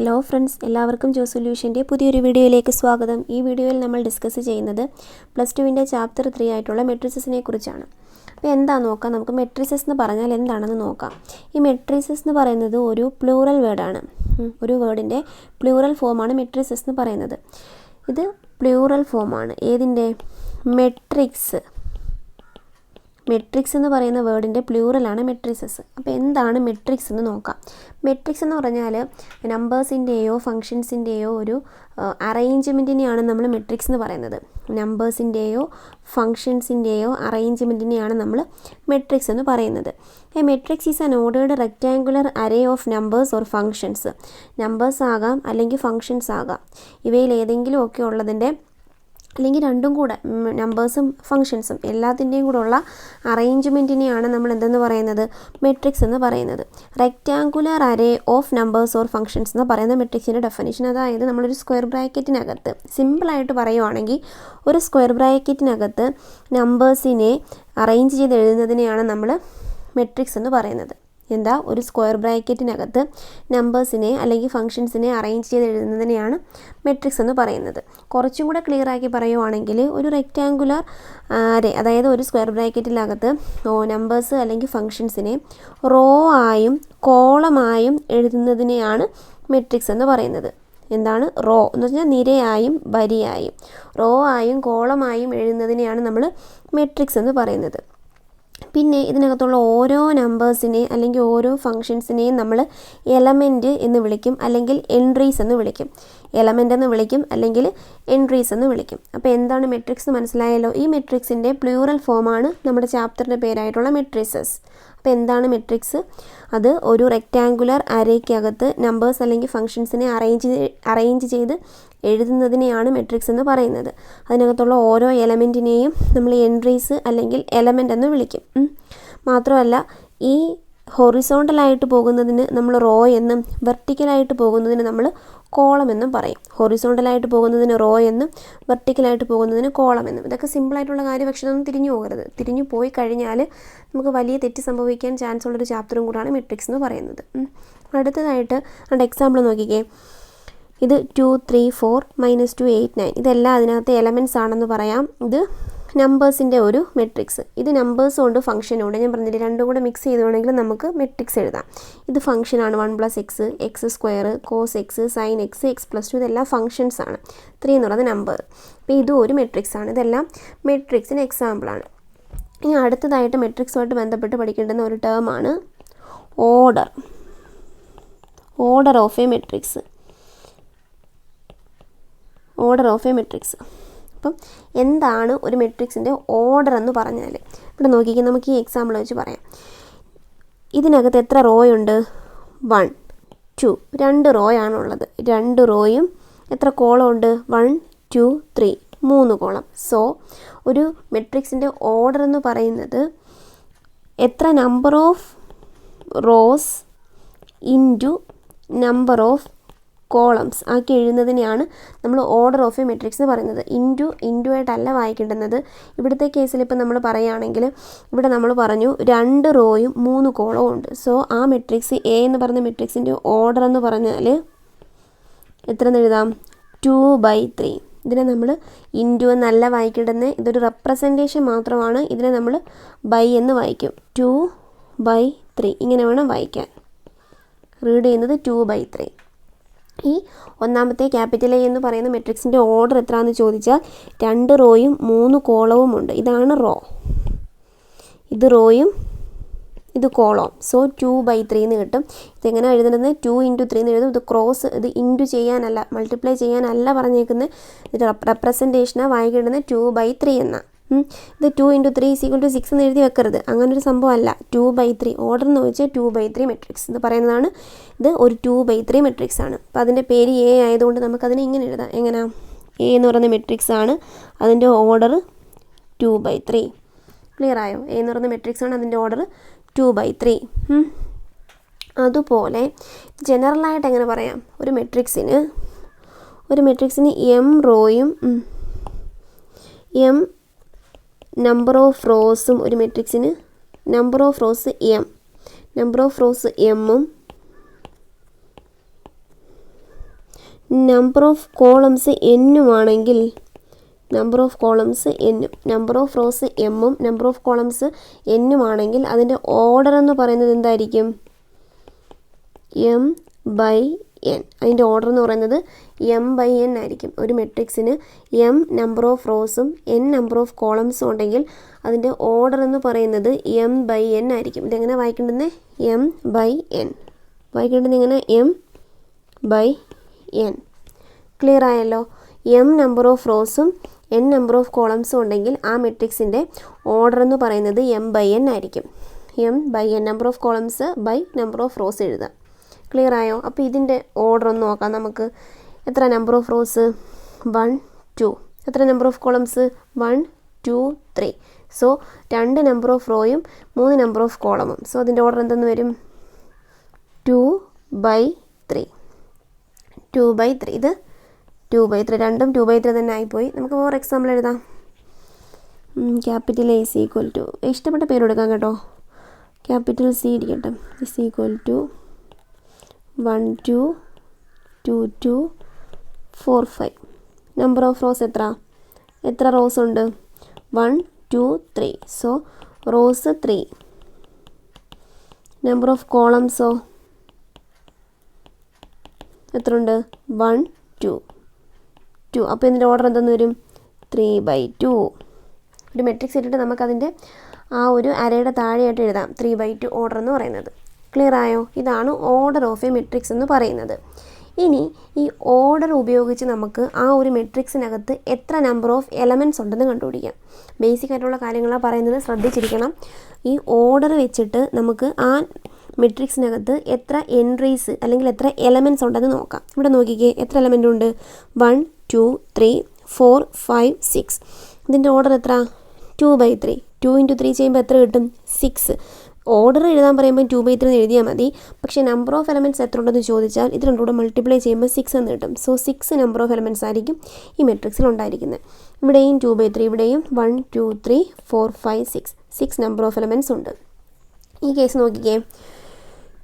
Hello friends എല്ലാവർക്കും ജോ സൊല്യൂഷന്റെ പുതിയൊരു വീഡിയോയിലേക്ക് സ്വാഗതം. ഈ വീഡിയോയിൽ നമ്മൾ ഡിസ്കസ് ചെയ്യുന്നത് പ്ലസ് ടുവിന്റെ ചാപ്റ്റർ ത്രീ ആയിട്ടുള്ള മെട്രിസസിനെ കുറിച്ചാണ്. അപ്പോൾ എന്താ നോക്കാം? നമുക്ക് മെട്രിസസ് എന്ന് പറഞ്ഞാൽ എന്താണെന്ന് നോക്കാം. ഈ മെട്രിസസ് എന്ന് പറയുന്നത് ഒരു പ്ലൂറൽ വേർഡാണ് ഒരു വേർഡിന്റെ പ്ലൂറൽ ഫോമാണ് മെട്രിസസ് എന്ന് പറയുന്നത്. ഇത് പ്ലൂറൽ ഫോമാണ് ഏതിന്റെ മെട്രിക്സ് മെട്രിക്സ് എന്ന് പറയുന്ന വേർഡിന്റെ പ്ലൂറലാണ് മെട്രിക്സസ് അപ്പോൾ എന്താണ് മെട്രിക്സ് എന്ന് നോക്കാം. മെട്രിക്സ് എന്ന് പറഞ്ഞാൽ നമ്പേഴ്സിന്റെയോ ഫങ്ഷൻസിന്റെയോ ഒരു അറേഞ്ച്മെന്റിനെയാണ് നമ്മൾ മെട്രിക്സ് എന്ന് പറയുന്നത്. നമ്പേഴ്സിന്റെയോ ഫങ്ഷൻസിന്റെയോ അറേഞ്ച്മെന്റിനെയാണ് നമ്മൾ മെട്രിക്സ് എന്ന് പറയുന്നത്. A matrix is an ordered rectangular array of numbers or functions numbers ആകാം അല്ലെങ്കിൽ ഫങ്ഷൻസ് ആകാം. ഇവയിൽ ഏതെങ്കിലും ഒക്കെ ഉള്ളതിന്റെ അല്ലെങ്കിൽ രണ്ടും കൂടെ നമ്പേഴ്സും ഫങ്ഷൻസും എല്ലാത്തിന്റെയും കൂടെ ഉള്ള അറേഞ്ച്മെന്റിനെയാണ് നമ്മൾ എന്തെന്ന് പറയുന്നത്? മെട്രിക്സ് എന്ന് പറയുന്നത്. Rectangular array of numbers or functions എന്ന് പറയുന്ന മെട്രിക്സിന്റെ ഡെഫിനേഷൻ അതായത് നമ്മളൊരു സ്ക്വയർ ബ്രാക്കറ്റിനകത്ത് സിമ്പിളായിട്ട് പറയുവാണെങ്കിൽ ഒരു സ്ക്വയർ ബ്രാക്കറ്റിനകത്ത് നമ്പേഴ്സിനെ അറേഞ്ച് ചെയ്ത് എഴുതുന്നതിനെയാണ് നമ്മൾ മെട്രിക്സ് എന്ന് പറയുന്നത്. എന്താ ഒരു സ്ക്വയർ ബ്രാക്കറ്റിനകത്ത് നമ്പേഴ്സിനെ അല്ലെങ്കിൽ ഫംഗ്ഷൻസിനെ അറേഞ്ച് ചെയ്ത് എഴുതുന്നതിനെയാണ് മെട്രിക്സ് എന്ന് പറയുന്നത്. കുറച്ചും കൂടെ ക്ലിയർ ആക്കി പറയുവാണെങ്കിൽ ഒരു റെക്റ്റാങ്കുലർ അരെ അതായത് ഒരു സ്ക്വയർ ബ്രാക്കറ്റിനകത്ത് നമ്പേഴ്സ് അല്ലെങ്കിൽ ഫംഗ്ഷൻസിനെ റോ ആയും കോളമായും എഴുതുന്നതിനെയാണ് മെട്രിക്സ് എന്ന് പറയുന്നത്. എന്താണ്? റോ എന്ന് പറഞ്ഞാൽ നിരയായും വരിയായും. റോ ആയും കോളമായും എഴുതുന്നതിനെയാണ് നമ്മൾ മെട്രിക്സ് എന്ന് പറയുന്നത്. പിന്നെ ഇതിനകത്തുള്ള ഓരോ നമ്പേഴ്സിനെ അല്ലെങ്കിൽ ഓരോ ഫങ്ഷൻസിനെയും നമ്മൾ എലമെന്റ് എന്ന് വിളിക്കും അല്ലെങ്കിൽ എൻട്രീസ് എന്ന് വിളിക്കും. എലമെന്റ് എന്ന് വിളിക്കും അല്ലെങ്കിൽ എൻട്രീസ് എന്ന് വിളിക്കും. അപ്പോൾ എന്താണ് മെട്രിക്സ് മനസ്സിലായല്ലോ? ഈ മെട്രിക്സിന്റെ പ്ലൂറൽ ഫോമാണ് നമ്മുടെ ചാപ്റ്ററിന്റെ പേരായിട്ടുള്ള മെട്രിസസ് അപ്പോൾ എന്താണ് മെട്രിക്സ് അത് ഒരു റെക്റ്റാങ്കുലർ അരയ്ക്കകത്ത് നമ്പേഴ്സ് അല്ലെങ്കിൽ ഫങ്ഷൻസിനെ അറേഞ്ച് അറേഞ്ച് ചെയ്ത് എഴുതുന്നതിനെയാണ് മെട്രിക്സ് എന്ന് പറയുന്നത്. അതിനകത്തുള്ള ഓരോ എലമെന്റിനെയും നമ്മൾ എൻട്രീസ് അല്ലെങ്കിൽ എലമെന്റ് എന്ന് വിളിക്കും. മാത്രമല്ല ഈ ഹൊറിസോണ്ടലായിട്ട് പോകുന്നതിന് നമ്മൾ റോ എന്നും വെർട്ടിക്കലായിട്ട് പോകുന്നതിന് നമ്മൾ കോളം എന്നും പറയും. ഹൊറിസോണ്ടലായിട്ട് പോകുന്നതിന് റോ എന്നും വെർട്ടിക്കലായിട്ട് പോകുന്നതിന് കോളം എന്നും. ഇതൊക്കെ സിമ്പിളായിട്ടുള്ള കാര്യം പക്ഷേ ഇതൊന്നും തിരിഞ്ഞു പോകരുത്. തിരിഞ്ഞു പോയി കഴിഞ്ഞാൽ നമുക്ക് വലിയ തെറ്റ് സംഭവിക്കാൻ ചാൻസ് ഉള്ളൊരു ചാപ്റ്ററും കൂടാണ് മെട്രിക്സ് എന്ന് പറയുന്നത്. അടുത്തതായിട്ട് അതിന്റെ എക്സാമ്പിൾ നോക്കിക്കേ. ഇത് two three four minus two eight nine ഇതെല്ലാം അതിനകത്ത് എലമെന്റ്സ് ആണെന്ന് പറയാം. ഇത് നമ്പേഴ്സിന്റെ ഒരു മെട്രിക്സ് ഇത് നമ്പേഴ്സ് കൊണ്ട് ഫംഗ്ഷനോട് ഞാൻ പറഞ്ഞില്ലേ രണ്ടും കൂടെ മിക്സ് ചെയ്തുകൊണ്ടെങ്കിൽ നമുക്ക് മെട്രിക്സ് എഴുതാം. ഇത് ഫംഗ്ഷനാണ് one plus X X square cos X sine X X plus two ഇതെല്ലാം ഫംഗ്ഷൻസ് ആണ്. ത്രീ എന്ന് പറയുന്നത് നമ്പർ അപ്പോൾ ഇതും ഒരു മെട്രിക്സ് ആണ്. ഇതെല്ലാം മെട്രിക്സിന് എക്സാമ്പിളാണ് ഇനി അടുത്തതായിട്ട് മെട്രിക്സുമായിട്ട് ബന്ധപ്പെട്ട് പഠിക്കേണ്ടുന്ന ഒരു ടേമാണ് order order of a matrix order of a matrix അപ്പം എന്താണ് ഒരു മെട്രിക്സിന്റെ ഓർഡർ എന്ന് പറഞ്ഞാൽ ഇവിടെ നോക്കിക്കുക നമുക്ക് ഈ എക്സാമ്പിൾ വെച്ച് പറയാം. ഇതിനകത്ത് എത്ര റോയുണ്ട് വൺ ടു രണ്ട് റോയാണുള്ളത് രണ്ട് റോയും എത്ര കോളം ഉണ്ട്? വൺ ടു ത്രീ മൂന്ന് കോളം സോ ഒരു മെട്രിക്സിന്റെ ഓർഡർ എന്ന് പറയുന്നത് എത്ര number of rows into number of columns ആക്കി എഴുതുന്നതിനെയാണ് നമ്മൾ ഓർഡർ ഓഫ് എ മെട്രിക്സ് എന്ന് പറയുന്നത്. ഇന്റു ഇന്റു ആയിട്ടല്ല വായിക്കേണ്ടുന്നത്. ഇവിടുത്തെ കേസിൽ ഇപ്പം നമ്മൾ പറയുകയാണെങ്കിൽ ഇവിടെ നമ്മൾ പറഞ്ഞു രണ്ട് റോയും മൂന്ന് കോളവും ഉണ്ട്. സോ ആ മെട്രിക്സ് എ എന്ന് പറയുന്ന മെട്രിക്സിന്റെ ഓർഡർ എന്ന് പറഞ്ഞാൽ എത്ര എന്ന് എഴുതാം? ടു ബൈ ത്രീ ഇതിനെ നമ്മൾ ഇന്റു എന്നല്ല വായിക്കേണ്ടുന്നത്. ഇതൊരു റെപ്രസെന്റേഷൻ മാത്രമാണ്. ഇതിനെ നമ്മൾ ബൈ എന്ന് വായിക്കും. ടു ബൈ ത്രീ ഇങ്ങനെ വേണം വായിക്കാൻ. റീഡ് ചെയ്യുന്നത് ടു ബൈ ത്രീ ഈ ഒന്നാമത്തെ ക്യാപിറ്റൽ എ എന്ന് പറയുന്ന മെട്രിക്സിന്റെ ഓർഡർ എത്രയാണെന്ന് ചോദിച്ചാൽ രണ്ട് റോയും മൂന്ന് കോളവും ഉണ്ട്. ഇതാണ് റോ. ഇത് റോയും ഇത് column so two by three എന്ന് കിട്ടും. ഇതെങ്ങനെ എഴുതുന്നത് ടു ഇന്റു ത്രീ എന്ന് എഴുതും. ഇത് ക്രോസ് ഇത് ഇന്റു ചെയ്യാനല്ല മൾട്ടിപ്ലൈ ചെയ്യാനല്ല പറഞ്ഞേക്കുന്നത്. ഇത് റെപ്രസെന്റേഷനാണ് വായിക്കേണ്ടത് ടു ബൈ ത്രീ എന്നാണ് ഇത് two into three is equal to six എന്ന് എഴുതി വെക്കരുത്. അങ്ങനൊരു സംഭവം അല്ല ടു ബൈ ത്രീ ഓർഡർ എന്ന് വെച്ചാൽ ടു ബൈ ത്രീ മെട്രിക്സ് എന്ന് പറയുന്നതാണ്. ഇത് ഒരു ടു ബൈ ത്രീ മെട്രിക്സ് ആണ്. അപ്പോൾ അതിന്റെ പേര് എ ആയതുകൊണ്ട് നമുക്കതിനെ ഇങ്ങനെ എഴുതാം. എങ്ങനെയാ എ എന്ന് പറയുന്ന മെട്രിക്സ് ആണ്. അതിന്റെ order two by three clear ആയോ? എ എന്ന് പറയുന്ന മെട്രിക്സ് ആണ് അതിന്റെ ഓർഡർ ടു ബൈ ത്രീ അതുപോലെ ജനറലായിട്ട് എങ്ങനെ പറയാം? ഒരു മെട്രിക്സിന് ഒരു മെട്രിക്സിന് എം റോയും എം നമ്പർ ഓഫ് റോസും ഒരു മെട്രിക്സിന് number of rows M number of rows എമ്മും നമ്പർ ഓഫ് കോളംസ് എന്നുമാണെങ്കിൽ നമ്പർ ഓഫ് കോളംസ് എന്നും നമ്പർ ഓഫ് റോസ് എമ്മും നമ്പർ ഓഫ് കോളംസ് എന്നുമാണെങ്കിൽ അതിന്റെ ഓർഡർ എന്ന് പറയുന്നത് എന്തായിരിക്കും? M by N. അതിന്റെ ഓർഡർ എന്ന് പറയുന്നത് എം ബൈ എൻ ആയിരിക്കും. ഒരു മെട്രിക്സിന് എം നമ്പർ ഓഫ് റോസും എൻ നമ്പർ ഓഫ് കോളംസും ഉണ്ടെങ്കിൽ അതിന്റെ ഓർഡർ എന്ന് പറയുന്നത് എം ബൈ എൻ ആയിരിക്കും. ഇതെങ്ങനെ വായിക്കേണ്ടത് എം ബൈ എൻ വായിക്കേണ്ടത് ഇങ്ങനെ? എം ബൈ എൻ ക്ലിയർ ആയല്ലോ? എം നമ്പർ ഓഫ് റോസും എൻ നമ്പർ ഓഫ് കോളംസും ഉണ്ടെങ്കിൽ ആ മെട്രിക്സിന്റെ ഓർഡർ എന്ന് പറയുന്നത് എം ബൈ എൻ ആയിരിക്കും. M by N number of columns by number of rows എഴുതാം ക്ലിയർ ആയോ? അപ്പോൾ ഇതിന്റെ ഓർഡർ ഒന്ന് നോക്കാം. നമുക്ക് എത്ര number of rows one two എത്ര number of columns one two three so രണ്ട് നമ്പർ ഓഫ് റോയും മൂന്ന് നമ്പർ ഓഫ് കോളമും സോ അതിന്റെ ഓർഡർ എന്തെന്ന് വരും? Two by three two by three ഇത് ടു ബൈ ത്രീ രണ്ടും ടു ബൈ ത്രീ തന്നെ ആയിപ്പോയി. നമുക്ക് ഫോർ എക്സാമ്പിൾ എഴുതാം. Capital A C equal to ഇഷ്ടപ്പെട്ട പേര് കൊടുക്കാം കേട്ടോ. ക്യാപിറ്റൽ സി ഇരിക്കട്ടെ. Is equal to one two two two four five. Number of rows എത്ര? എത്ര റോസ് ഉണ്ട്? One two three. So rows three number of കോളംസോ എത്ര ഉണ്ട് വൺ ടു. ടു. അപ്പോൾ ഇതിന്റെ ഓർഡർ എന്തെന്ന് വരും? ത്രീ ബൈ ടു ഒരു മെട്രിക്സ് ഇട്ടിട്ട് നമുക്കതിന്റെ ആ ഒരു അരയുടെ താഴെയായിട്ട് എഴുതാം. ത്രീ ബൈ ടു ഓർഡർ എന്ന് പറയുന്നത്. ക്ലിയർ ആയോ? ഇതാണ് ഓർഡർ ഓഫ് എ മെട്രിക്സ് എന്ന് പറയുന്നത്. ഇനി ഈ ഓർഡർ ഉപയോഗിച്ച് നമുക്ക് ആ ഒരു മെട്രിക്സിനകത്ത് എത്ര നമ്പർ ഓഫ് എലമെന്റ്സ് ഉണ്ടെന്ന് കണ്ടുപിടിക്കാം. ബേസിക് ആയിട്ടുള്ള കാര്യങ്ങളാണ് പറയുന്നത് ശ്രദ്ധിച്ചിരിക്കണം. ഈ ഓർഡർ വെച്ചിട്ട് നമുക്ക് ആ മെട്രിക്സിനകത്ത് എത്ര എൻട്രീസ് അല്ലെങ്കിൽ എത്ര എലമെന്റ്സ് ഉണ്ടെന്ന് നോക്കാം. ഇവിടെ നോക്കിക്കേ എത്ര എലമെന്റ് ഉണ്ട്? One two three four five six ഇതിന്റെ ഓർഡർ എത്ര? Two by three two into three ചെയ്യുമ്പോൾ എത്ര കിട്ടും? സിക്സ് ഓർഡർ എഴുതാൻ പറയുമ്പോൾ ടു ബൈ ത്രീ എഴുതിയാൽ മതി. പക്ഷേ നമ്പർ ഓഫ് എലമെന്റ്സ് എത്ര ഉണ്ടെന്ന് ചോദിച്ചാൽ ഇത് രണ്ടും കൂടെ മൾട്ടിപ്ലൈ ചെയ്യുമ്പോൾ സിക്സ് എന്ന് കിട്ടും. So six number of elements ആയിരിക്കും ഈ മെട്രിക്സിൽ ഉണ്ടായിരിക്കുന്നത്. ഇവിടെയും ടു ബൈ ത്രീ ഇവിടെയും one two three four five six six number of elements ഉണ്ട്. ഈ കേസ് നോക്കിക്കേ.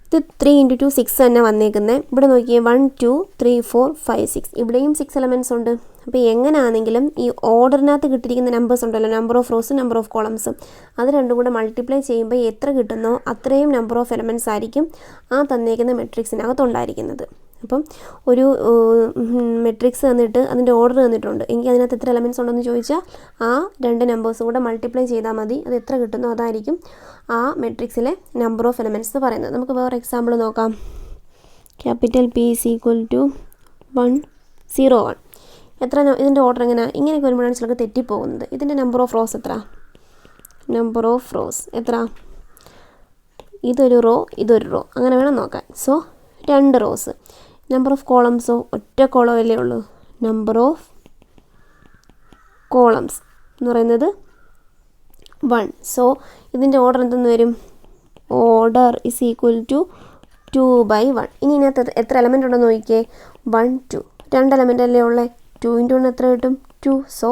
ഇത് ത്രീ ഇന്റു ടു സിക്സ് തന്നെ വന്നേക്കുന്നത് ഇവിടെ നോക്കിയേ one two three four five six ഇവിടെയും സിക്സ് എലമെന്റ്സ് ഉണ്ട്. അപ്പോൾ എങ്ങനെയാണെങ്കിലും ഈ ഓർഡറിനകത്ത് കിട്ടിയിരിക്കുന്ന നമ്പേഴ്സ് ഉണ്ടല്ലോ number of rows number of columns അത് രണ്ടും കൂടെ മൾട്ടിപ്ലൈ ചെയ്യുമ്പോൾ എത്ര കിട്ടുന്നോ അത്രയും നമ്പർ ഓഫ് എലമെന്റ്സ് ആയിരിക്കും ആ തന്നേക്കുന്ന മെട്രിക്സിനകത്ത് ഉണ്ടായിരിക്കുന്നത് അപ്പം ഒരു മെട്രിക്സ് തന്നിട്ട് അതിന്റെ ഓർഡർ തന്നിട്ടുണ്ട്. എനിക്ക് അതിനകത്ത് എത്ര എലമെന്റ്സ് ഉണ്ടെന്ന് ചോദിച്ചാൽ ആ രണ്ട് നമ്പേഴ്സും കൂടെ മൾട്ടിപ്ലൈ ചെയ്താൽ മതി. അത് എത്ര കിട്ടുന്നോ അതായിരിക്കും ആ മെട്രിക്സിലെ നമ്പർ ഓഫ് എലമെന്റ്സ് പറയുന്നത്. നമുക്ക് വേറെ എക്സാമ്പിൾ നോക്കാം. Capital P is equal to one zero one എത്ര ഇതിന്റെ ഓർഡർ എങ്ങനെയാണ് ഇങ്ങനെയൊക്കെ വരുമ്പോഴാണ് ചിലർക്ക് തെറ്റിപ്പോകുന്നത്. ഇതിന്റെ നമ്പർ ഓഫ് റോസ് എത്ര? നമ്പർ ഓഫ് റോസ് എത്ര? ഇതൊരു റോ ഇതൊരു റോ അങ്ങനെ വേണം നോക്കാൻ. സോ രണ്ട് റോസ് നമ്പർ ഓഫ് കോളംസോ ഒറ്റ കോളം അല്ലേ ഉള്ളൂ? നമ്പർ ഓഫ് കോളംസ് എന്ന് പറയുന്നത് വൺ സോ ഇതിന്റെ ഓർഡർ എന്തെന്ന് വരും? Order is equal to two by one ഇനി ഇതിനകത്ത് എത്ര- എലമെന്റ് ഉണ്ടെന്ന് നോക്കിയേ വൺ ടു രണ്ട് എലമെന്റ് അല്ലേ ഉള്ളത് ടു ഇന്റു വൺ എത്ര കിട്ടും? Two so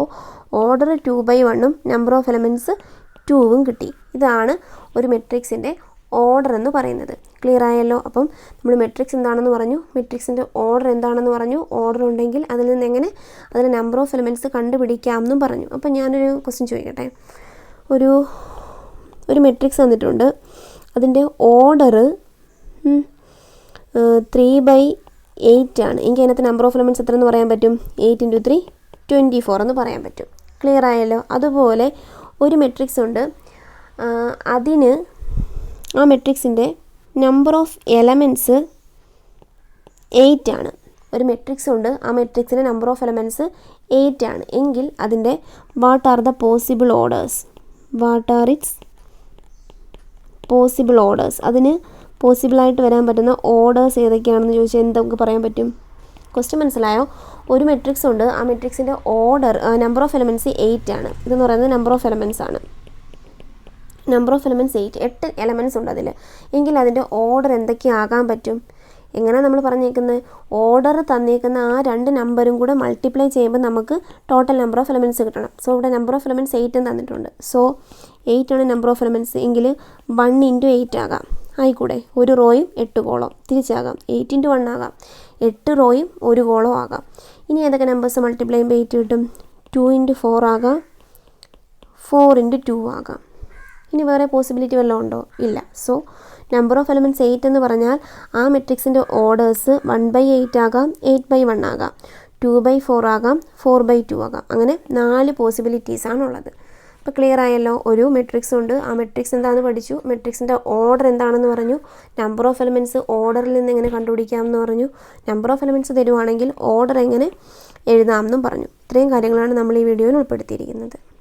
order two by വണ്ണും നമ്പർ ഓഫ് എലമെന്റ്സ് ടൂവും കിട്ടി. ഇതാണ് ഒരു മെട്രിക്സിന്റെ ഓർഡർ എന്ന് പറയുന്നത്. ക്ലിയർ ആയല്ലോ? അപ്പം നമ്മൾ മെട്രിക്സ് എന്താണെന്ന് പറഞ്ഞു? മെട്രിക്സിന്റെ ഓർഡർ എന്താണെന്ന് പറഞ്ഞു? ഓർഡർ ഉണ്ടെങ്കിൽ അതിൽ നിന്ന് എങ്ങനെ അതിൽ നമ്പർ ഓഫ് എലമെന്റ്സ് കണ്ടുപിടിക്കാം എന്നും പറഞ്ഞു. അപ്പം ഞാനൊരു ക്വസ്റ്റ്യൻ ചോദിക്കട്ടെ? ഒരു ഒരു മെട്രിക്സ് തന്നിട്ടുണ്ട് അതിന്റെ ഓർഡർ ത്രീ ബൈ എയ്റ്റ് ആണ്. എനിക്ക് അതിനകത്ത് നമ്പർ ഓഫ് എലമെന്റ്സ് എത്ര എന്ന് പറയാൻ പറ്റും? Eight into three twenty four എന്ന് പറയാൻ പറ്റും. ക്ലിയർ ആയല്ലോ? അതുപോലെ ഒരു മെട്രിക്സ് ഉണ്ട്. അതിന് ആ മെട്രിക്സിന്റെ നമ്പർ ഓഫ് എലമെന്റ്സ് എയ്റ്റ് ആണ്. ഒരു മെട്രിക്സ് ഉണ്ട്. ആ മെട്രിക്സിന്റെ നമ്പർ ഓഫ് എലമെന്റ്സ് എയ്റ്റ് ആണ്. എങ്കിൽ അതിന്റെ what are the possible orders what are its possible orders അതിന് പോസിബിളായിട്ട് വരാൻ പറ്റുന്ന ഓർഡേഴ്സ് ഏതൊക്കെയാണെന്ന് ചോദിച്ചാൽ എന്ത് നമുക്ക് പറയാൻ പറ്റും? ക്വസ്റ്റ്യൻ മനസ്സിലായോ? ഒരു മെട്രിക്സ് ഉണ്ട്. ആ മെട്രിക്സിന്റെ order number of elements eight ആണ്. ഇതെന്ന് പറയുന്നത് നമ്പർ ഓഫ് എലമെന്റ്സ് ആണ്. നമ്പർ ഓഫ് എലമെന്റ്സ് എയ്റ്റ് എട്ട് എലമെന്റ്സ് ഉണ്ട് അതിൽ എങ്കിൽ അതിന്റെ ഓർഡർ എന്തൊക്കെയാകാൻ പറ്റും? എങ്ങനെ നമ്മൾ പറഞ്ഞേക്കുന്നത് ഓർഡർ തന്നേക്കുന്ന ആ രണ്ട് നമ്പറും കൂടെ മൾട്ടിപ്ലൈ ചെയ്യുമ്പോൾ നമുക്ക് ടോട്ടൽ നമ്പർ ഓഫ് എലമെന്റ്സ് കിട്ടണം. സോ ഇവിടെ നമ്പർ ഓഫ് എലമെന്റ്സ് എയ്റ്റ് തന്നിട്ടുണ്ട്. സോ എയ്റ്റ് ആണ് നമ്പർ ഓഫ് എലമെന്റ്സ് എങ്കിൽ വൺ ഇന്റു എയ്റ്റ് ആകാം. ആയിക്കൂടെ? ഒരു റോയും എട്ട് കോളം തിരിച്ചാകാം. എയ്റ്റ് ഇന്റു വൺ ആകാം. എട്ട് റോയും ഒരു കോളവും ആകാം. ഇനി ഏതൊക്കെ നമ്പേഴ്സ് മൾട്ടിപ്ലൈ ചെയ്യുമ്പോൾ എയ്റ്റ് കിട്ടും? ടു ഇന്റു ഫോർ ആകാം. ഫോർ ഇന്റു ടു ആകാം. ഇനി വേറെ പോസിബിലിറ്റി വല്ലതും ഉണ്ടോ? ഇല്ല. So number of elements eight എന്ന് പറഞ്ഞാൽ ആ മെട്രിക്സിന്റെ ഓർഡേഴ്സ് വൺ ബൈ എയ്റ്റ് ആകാം എയ്റ്റ് ബൈ വൺ ആകാം. ടു ബൈ ഫോർ ആകാം ഫോർ ബൈ ടു ആകാം. അങ്ങനെ നാല് പോസിബിലിറ്റീസ് അപ്പോൾ ക്ലിയർ ആയല്ലോ. ഒരു മെട്രിക്സ് ഉണ്ട്. ആ മെട്രിക്സ് എന്താണെന്ന് പഠിച്ചു. മെട്രിക്സിന്റെ ഓർഡർ എന്താണെന്ന് പറഞ്ഞു. നമ്പർ ഓഫ് എലമെന്റ്സ് ഓർഡറിൽ നിന്ന് എങ്ങനെ കണ്ടുപിടിക്കാമെന്ന് പറഞ്ഞു. നമ്പർ ഓഫ് എലമെന്റ്സ് തരുവാണെങ്കിൽ ഓർഡർ എങ്ങനെ എഴുതാമെന്നും പറഞ്ഞു. ഇത്രയും കാര്യങ്ങളാണ് നമ്മൾ ഈ വീഡിയോയിൽ ഉൾപ്പെടുത്തിയിരിക്കുന്നത്.